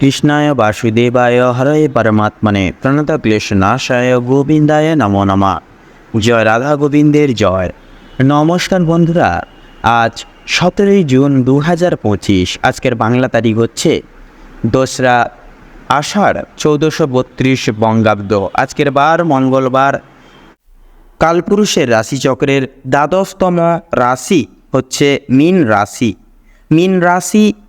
কৃষ্ণায় বাসুদেবায় হরে পরমাত্মনে প্রণত ক্লেশনাশায় গোবিন্দায় নমো নমা। জয় রাধা গোবিন্দের জয়। নমস্কার বন্ধুরা, আজ সতেরোই জুন দু হাজার পঁচিশ, আজকের বাংলা তারিখ হচ্ছে দোসরা আষাঢ় চৌদ্দশো বত্রিশ বঙ্গাব্দ। আজকের বার মঙ্গলবার। কালপুরুষের রাশিচক্রের দ্বাদশতম রাশি হচ্ছে মীন রাশি। মীন রাশি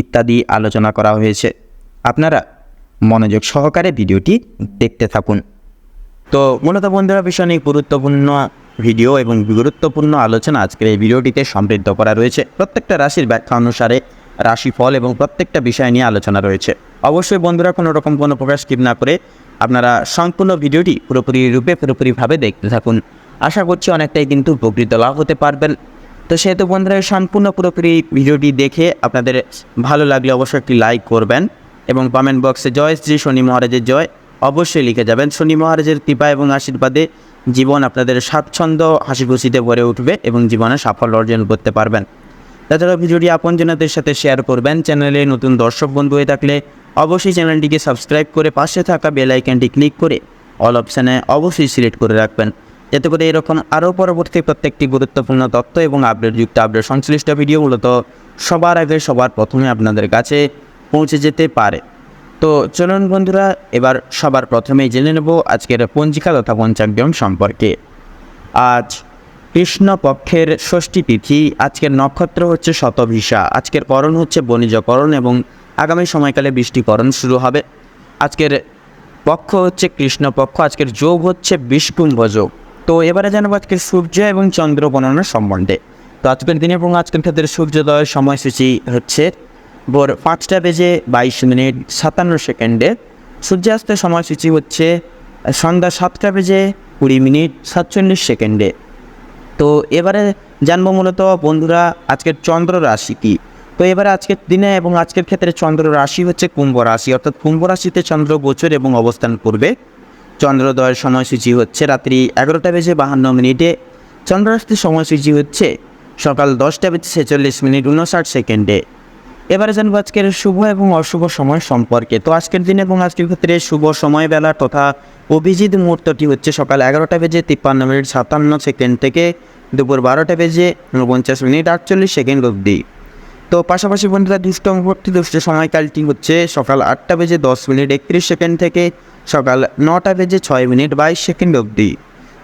ইত্যাদি আলোচনা করা হয়েছে। আপনারা মনোযোগ সহকারে ভিডিওটি দেখতে থাকুন। তো মূলত বন্ধুরা, ভীষণ এই গুরুত্বপূর্ণ ভিডিও এবং গুরুত্বপূর্ণ আলোচনা আজকের এই ভিডিওটিতে সমৃদ্ধ করা রয়েছে। প্রত্যেকটা রাশির ব্যাখ্যা অনুসারে রাশিফল এবং প্রত্যেকটা বিষয় নিয়ে আলোচনা রয়েছে। অবশ্যই বন্ধুরা, কোনো রকম কোনো প্রকাশ স্কিপ না করে আপনারা সম্পূর্ণ ভিডিওটি পুরোপুরি রূপে পুরোপুরিভাবে দেখতে থাকুন। আশা করছি অনেকটাই কিন্তু উপকৃত লাভ হতে পারবেন। তো সেহেতু বন্ধুরা, সম্পূর্ণ পুরোপুরি ভিডিওটি দেখে আপনাদের ভালো লাগলে অবশ্যই একটি লাইক করবেন এবং কমেন্ট বক্সে জয় শ্রী শনি মহারাজের জয় অবশ্যই লিখে যাবেন। শনি মহারাজের কৃপা এবং আশীর্বাদে জীবন আপনাদের স্বাচ্ছন্দ্য হাসি খুশিতে ভরে উঠবে এবং জীবনে সাফল্য অর্জন করতে পারবেন। তাছাড়া ভিডিওটি আপনজনদের সাথে শেয়ার করবেন। চ্যানেলে নতুন দর্শক বন্ধু হয়ে থাকলে অবশ্যই চ্যানেলটিকে সাবস্ক্রাইব করে পাশে থাকা বেল আইকনটি ক্লিক করে অল অপশানে অবশ্যই সিলেক্ট করে রাখবেন। যাতে করে এরকম আরও পরবর্তী প্রত্যেকটি গুরুত্বপূর্ণ তথ্য এবং আপডেটযুক্ত আপডেট সংশ্লিষ্ট ভিডিও মূলত সবার আগে, সবার প্রথমে আপনাদের কাছে পৌঁছে যেতে পারে। তো চলুন বন্ধুরা, এবার সবার প্রথমেই জেনে নেব আজকের পঞ্জিকা তথা পঞ্চাঙ্গম সম্পর্কে। আজ কৃষ্ণ পক্ষের ষষ্ঠী তিথি, আজকের নক্ষত্র হচ্ছে শতভিসা আজকের করণ হচ্ছে বণিজকরণ এবং আগামী সময়কালে বৃষ্টিকরণ শুরু হবে। আজকের পক্ষ হচ্ছে কৃষ্ণপক্ষ, আজকের যোগ হচ্ছে বিষ্কুম্ভ যোগ তো এবারে জানাব আজকের সূর্য এবং চন্দ্র গণনার সম্বন্ধে। তো আজকের দিনে এবং আজকের ক্ষেত্রে সূর্যোদয়ের সময়সূচি হচ্ছে ভোর পাঁচটা বেজে বাইশ মিনিট সাতান্ন সেকেন্ডে। সূর্যাস্তের সময়সূচি হচ্ছে সন্ধ্যা সাতটা বেজে কুড়ি মিনিট সাতচল্লিশ সেকেন্ডে। তো এবারে জানব মূলত বন্ধুরা আজকের চন্দ্র রাশি কী? তো এবারে আজকের দিনে এবং আজকের ক্ষেত্রে চন্দ্র রাশি হচ্ছে কুম্ভ রাশি, অর্থাৎ কুম্ভ রাশিতে চন্দ্র গোচর এবং অবস্থান করবে। চন্দ্রোদয়ের সময়সূচি হচ্ছে রাত্রি এগারোটা বেজে বাহান্ন মিনিটে। চন্দ্রাস্তির সময়সূচি হচ্ছে সকাল দশটা বেজে ছেচল্লিশ মিনিট উনষাট সেকেন্ডে। এবারে জানব আজকের শুভ এবং অশুভ সময় সম্পর্কে। তো আজকের দিন এবং আজকের ক্ষেত্রে শুভ সময় বেলা তথা অভিজিৎ মুহূর্তটি হচ্ছে সকাল এগারোটা বেজে তিপ্পান্ন মিনিট সাতান্ন সেকেন্ড থেকে দুপুর বারোটা বেজে উনপঞ্চাশ মিনিট আটচল্লিশ সেকেন্ড অবধি। তো পাশাপাশি বন্ধুরা দুষ্ট মুহূর্তে দুষ্ট সময়কালটি হচ্ছে সকাল আটটা বেজে দশ মিনিট একত্রিশ সেকেন্ড থেকে সকাল নটা বেজে ছয় মিনিট বাইশ সেকেন্ড অবধি।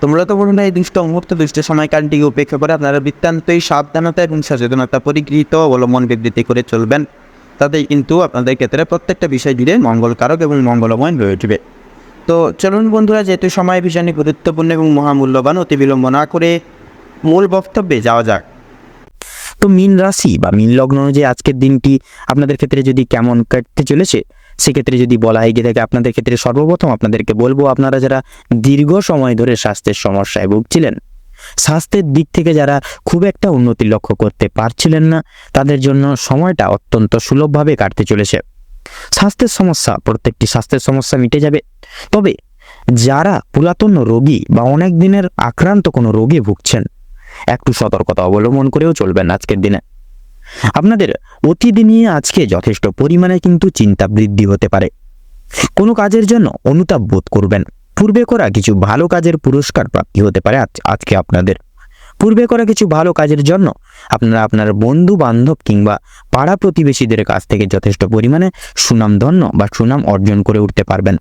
তো মূলত বন্ধুরা এই দুষ্ট মুহূর্ত দুষ্ট সময়কালটিকে উপেক্ষা করে আপনারা বৃত্তান্তই সাবধানতা এবং সচেতনতা পরিগৃহীত, অবলম্বন বিবৃতি করে চলবেন। তাতেই কিন্তু আপনাদের ক্ষেত্রে প্রত্যেকটা বিষয় জুড়ে মঙ্গলকারক এবং মঙ্গলময় হয়ে উঠবে। তো চলুন বন্ধুরা, যেহেতু সময় ভীষণই গুরুত্বপূর্ণ এবং মহামূল্যবান অতি বিলম্ব না করে মূল বক্তব্যে যাওয়া যাক। তো মীন রাশি বা মীন লগ্ন অনুযায়ী আজকের দিনটি আপনাদের ক্ষেত্রে যদি কেমন কাটতে চলেছে সেক্ষেত্রে যদি বলা হয় গিয়ে থাকে আপনাদের ক্ষেত্রে সর্বপ্রথম আপনাদেরকে বলব, আপনারা যারা দীর্ঘ সময় ধরে স্বাস্থ্যের সমস্যায় ভুগছিলেন, স্বাস্থ্যের দিক থেকে যারা খুব একটা উন্নতি লক্ষ্য করতে পারছিলেন না, তাদের জন্য সময়টা অত্যন্ত সুলভভাবে কাটতে চলেছে। স্বাস্থ্যের সমস্যা, প্রত্যেকটি স্বাস্থ্যের সমস্যা মিটে যাবে। তবে যারা পুরাতন রোগী বা অনেক দিনের আক্রান্ত কোনো রোগে ভুগছেন, একটু সতর্কতা অবলম্বন করেও চলবেন আজকের দিনে। আপনাদের অতিদিনই আজকে যথেষ্ট পরিমাণে কিন্তু চিন্তা বৃদ্ধি হতে পারে। কোনো কাজের জন্য অনুতাপ বোধ করবেন। পূর্বে করা কিছু ভালো কাজের পুরস্কার প্রাপ্তি হতে পারে আজ- আজকে আপনাদের। পূর্বে করা কিছু ভালো কাজের জন্য আপনারা আপনার বন্ধু বান্ধব কিংবা পাড়া প্রতিবেশীদের কাছ থেকে যথেষ্ট পরিমাণে সুনামধন্য বা সুনাম অর্জন করে উঠতে পারবেন।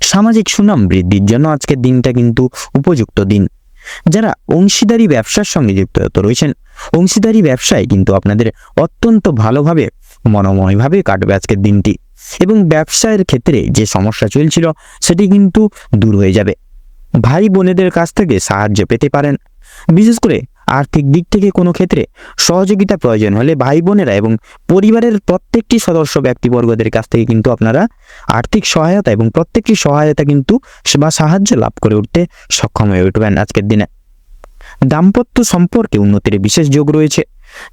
সামাজিক সুনাম বৃদ্ধির জন্য আজকের দিনটা কিন্তু উপযুক্ত দিন। যারা অংশীদারি ব্যবসার সঙ্গে যুক্ত রয়েছেন অংশীদারি ব্যবসায় কিন্তু আপনাদের অত্যন্ত ভালোভাবে, মনোময়ভাবে কাটবে আজকের দিনটি। এবং ব্যবসায়ের ক্ষেত্রে যে সমস্যা চলছিল, সেটি কিন্তু দূর হয়ে যাবে। ভাই বোনেদের কাছ থেকে সাহায্য পেতে পারেন। বিশেষ করে আর্থিক দিক থেকে কোনো ক্ষেত্রে সহযোগিতা প্রয়োজন হলে ভাই বোনেরা এবং পরিবারের প্রত্যেকটি সদস্য ব্যক্তিবর্গদের কাছ থেকে কিন্তু আপনারা আর্থিক সহায়তা এবং প্রত্যেকটি সহায়তা কিন্তু বা সাহায্য লাভ করে উঠতে সক্ষম হয়ে উঠবেন আজকের দিনে। দাম্পত্য সম্পর্কে উন্নতির বিশেষ যোগ রয়েছে।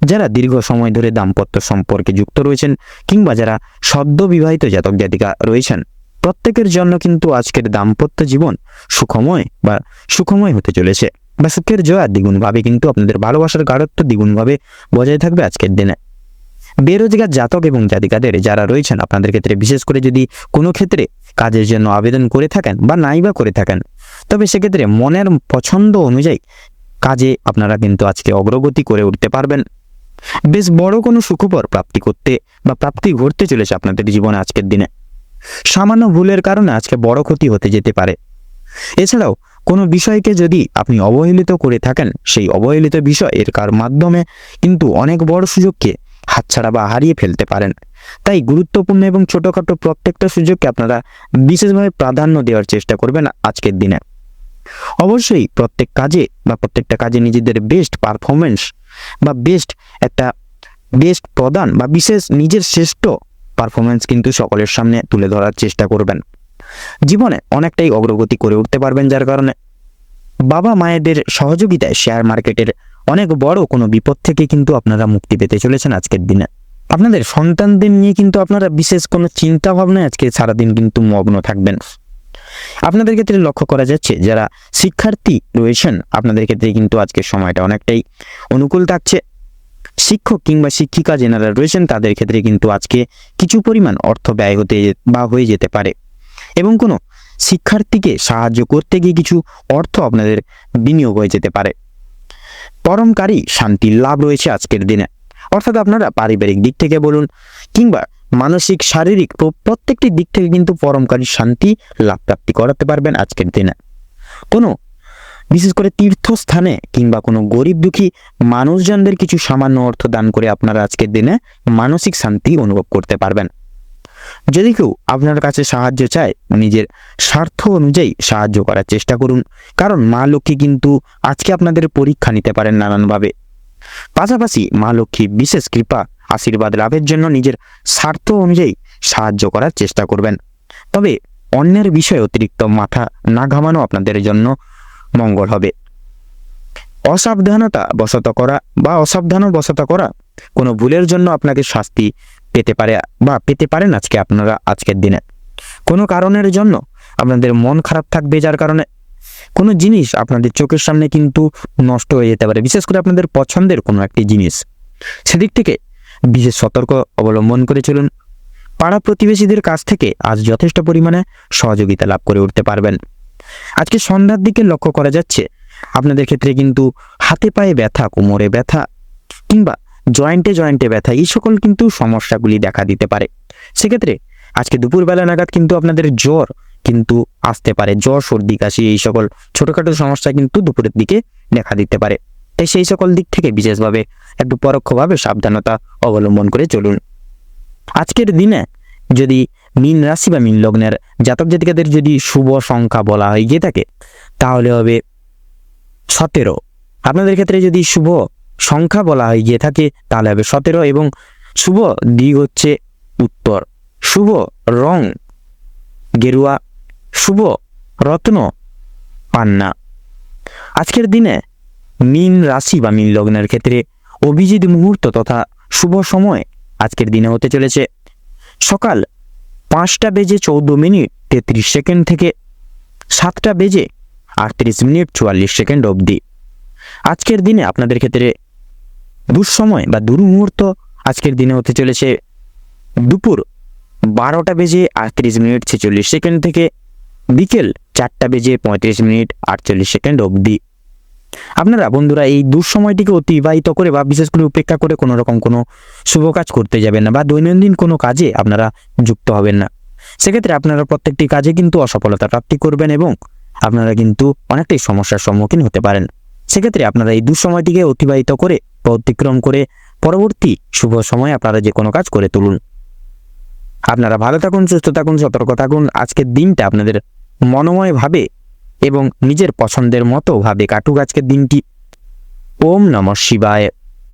যারা দীর্ঘ সময় ধরে দাম্পত্য সম্পর্কে যুক্ত রয়েছেন কিংবা যারা সদ্য বিবাহিত জাতক জাতিকা রয়েছেন, প্রত্যেকের জন্য কিন্তু আজকের দাম্পত্য জীবন সুখময় বা সুখময় হতে চলেছে। বা সুখের জয়া দ্বিগুণভাবে কিন্তু আপনাদের ভালোবাসার গাঢ়ত্ব দ্বিগুণভাবে বজায় থাকবে আজকের দিনে। বেরোজগার জাতক এবং জাতিকাদের যারা রয়েছেন, আপনাদের ক্ষেত্রে বিশেষ করে যদি কোনো ক্ষেত্রে কাজের জন্য আবেদন করে থাকেন বা নাই বা করে থাকেন, তবে সেক্ষেত্রে মনের পছন্দ অনুযায়ী কাজে আপনারা কিন্তু আজকে অগ্রগতি করে উঠতে পারবেন। বেশ বড় কোনো সুখবর প্রাপ্তি করতে বা প্রাপ্তি ঘটতে চলেছে আপনাদের জীবনে আজকের দিনে। সামান্য ভুলের কারণে আজকে বড় ক্ষতি হতে যেতে পারে। এছাড়াও কোনো বিষয়কে যদি আপনি অবহেলিত করে থাকেন, সেই অবহেলিত বিষয় এর কার মাধ্যমে কিন্তু অনেক বড় সুযোগকে হাতছাড়া বা হারিয়ে ফেলতে পারেন। তাই গুরুত্বপূর্ণ এবং ছোটখাটো প্রত্যেকটা সুযোগকে আপনারা বিশেষভাবে প্রাধান্য দেওয়ার চেষ্টা করবেন আজকের দিনে। অবশ্যই প্রত্যেক কাজে বা প্রত্যেকটা কাজে নিজেদের বেস্ট পারফরমেন্স বা বেস্ট একটা বেস্ট প্রদান বা বিশেষ নিজের শ্রেষ্ঠ পারফরমেন্স কিন্তু সকলের সামনে তুলে ধরার চেষ্টা করবেন। জীবনে অনেকটাই অগ্রগতি করে উঠতে পারবেন যার কারণে বাবা মায়েদের সহযোগিতায় শেয়ার মার্কেটের অনেক বড় কোনো বিপদ থেকে কিন্তু আপনারা মুক্তি পেতে চলেছেন আজকের দিনে। আপনাদের সন্তানদের নিয়ে কিন্তু আপনারা বিশেষ কোনো চিন্তা ভাবনায় আজকে সারাদিন কিন্তু মগ্ন থাকবেন। আপনাদের ক্ষেত্রে লক্ষ্য করা যাচ্ছে, যারা শিক্ষার্থী রয়েছেন, আপনাদের ক্ষেত্রে কিন্তু আজকের সময়টা অনেকটাই অনুকূল থাকছে। শিক্ষক কিংবা শিক্ষিকা যেনারা রয়েছেন, তাদের ক্ষেত্রে কিন্তু আজকে কিছু পরিমাণ অর্থ ব্যয় হতে বা হয়ে যেতে পারে। এবং কোনো শিক্ষার্থীকে সাহায্য করতে গিয়ে কিছু অর্থ আপনাদের বিনিয়োগ হয়ে যেতে পারে। পরমকারী শান্তির লাভ রয়েছে আজকের দিনে। অর্থাৎ আপনারা পারিবারিক দিক থেকে বলুন কিংবা মানসিক, শারীরিক প্র- প্রত্যেকটি দিক থেকে কিন্তু পরমকারী শান্তি লাভ প্রাপ্তি করাতে পারবেন আজকের দিনে। কোনো বিশেষ করে তীর্থস্থানে কিংবা কোনো গরিব দুঃখী মানুষজনদের কিছু সামান্য অর্থ দান করে আপনারা আজকের দিনে মানসিক শান্তি অনুভব করতে পারবেন। যদি কেউ আপনার কাছে সাহায্য চায়, নিজের স্বার্থ অনুযায়ী সাহায্য করার চেষ্টা করুন। কারণ মা লক্ষ্মী কিন্তু আজকে আপনাদের পরীক্ষা নিতে পারেন নানানভাবে। পাশাপাশি মা লক্ষ্মী বিশেষ কৃপা, আশীর্বাদ লাভের জন্য নিজের স্বার্থ অনুযায়ী সাহায্য করার চেষ্টা করবেন। তবে অন্যের বিষয়ে অতিরিক্ত মাথা না ঘামানো আপনাদের জন্য মঙ্গল হবে। অসাবধানতা বশত করা বা অসাবধান বশত করা কোনো ভুলের জন্য আপনাকে শাস্তি পেতে পারে বা পেতে পারেন আজকে আপনারা আজকের দিনে। কোনো কারণের জন্য আপনাদের মন খারাপ থাকবে, যার কারণে কোনো জিনিস আপনাদের চোখের সামনে কিন্তু নষ্ট হয়ে যেতে পারে। বিশেষ করে আপনাদের পছন্দের কোনো একটি জিনিস। সেদিক থেকে বিশেষ সতর্ক অবলম্বন করে চলুন। পাড়া প্রতিবেশীদের কাছ থেকে আজ যথেষ্ট পরিমাণে সহযোগিতা লাভ করে উঠতে পারবেন। আজকে সন্ধ্যার দিকে লক্ষ্য করা যাচ্ছে, আপনাদের ক্ষেত্রে কিন্তু হাতে পায়ে ব্যথা, কোমরে ব্যথা কিংবা জয়েন্টে জয়েন্টে ব্যথা, এই সকল কিন্তু সমস্যাগুলি দেখা দিতে পারে। সেক্ষেত্রে আজকে দুপুরবেলা নাগাদ কিন্তু আপনাদের জ্বর কিন্তু আসতে পারে। জ্বর, সর্দি, কাশি এই সকল ছোটখাটো সমস্যা কিন্তু দুপুরের দিকে দেখা দিতে পারে। তাই সেই সকল দিক থেকে বিশেষভাবে একটু পরোক্ষভাবে সাবধানতা অবলম্বন করে চলুন। আজকের দিনে যদি মীন রাশি বা মীন লগ্নের জাতক জাতিকাদের যদি শুভ সংখ্যা বলা হয়ে গিয়ে থাকে, তাহলে হবে সতেরো। আপনাদের ক্ষেত্রে যদি শুভ সংখ্যা বলা হয়ে গিয়ে থাকে, তাহলে হবে সতেরো এবং শুভ দিক হচ্ছে উত্তর। শুভ রং, গেরুয়া শুভ রত্ন পান না আজকের দিনে মীন রাশি বা মীন লগ্নের ক্ষেত্রে অভিজিৎ মুহূর্ত তথা শুভ সময় আজকের দিনে হতে চলেছে। সকাল পাঁচটা বেজে চৌদ্দ মিনিট তেত্রিশ সেকেন্ড থেকে সাতটা বেজে আটত্রিশ মিনিট চুয়াল্লিশ সেকেন্ড অবধি। আজকের দিনে আপনাদের ক্ষেত্রে দুঃসময় বা দুর্মুহূর্ত আজকের দিনে হতে চলেছে। দুপুর বারোটা বেজে আটত্রিশ মিনিট ছেচল্লিশ সেকেন্ড থেকে বিকেল চারটা বেজে পঁয়ত্রিশ মিনিট আটচল্লিশ সেকেন্ড অবধি। আপনারা বন্ধুরা, এই দুঃসময়টিকে অতিবাহিত করে বা বিশেষ করে উপেক্ষা করে কোনো রকম কোনো শুভ কাজ করতে যাবেন না বা দৈনন্দিন কোনো কাজে আপনারা যুক্ত হবেন না। সেক্ষেত্রে আপনারা প্রত্যেকটি কাজে কিন্তু অসফলতা প্রাপ্তি করবেন এবং আপনারা কিন্তু অনেকটাই সমস্যার সম্মুখীন হতে পারেন। সেক্ষেত্রে আপনারা এই দুঃসময়টিকে অতিবাহিত করে বা অতিক্রম করে পরবর্তী শুভ সময় আপনারা যে কোনো কাজ করে তুলুন। আপনারা ভালো থাকুন, সুস্থ থাকুন, সতর্ক থাকুন। আজকের দিনটা আপনাদের মনোময়ভাবে এবং নিজের পছন্দের মতো ভাবে কাটুক আজকের দিনটি ওম নমঃ শিবায়।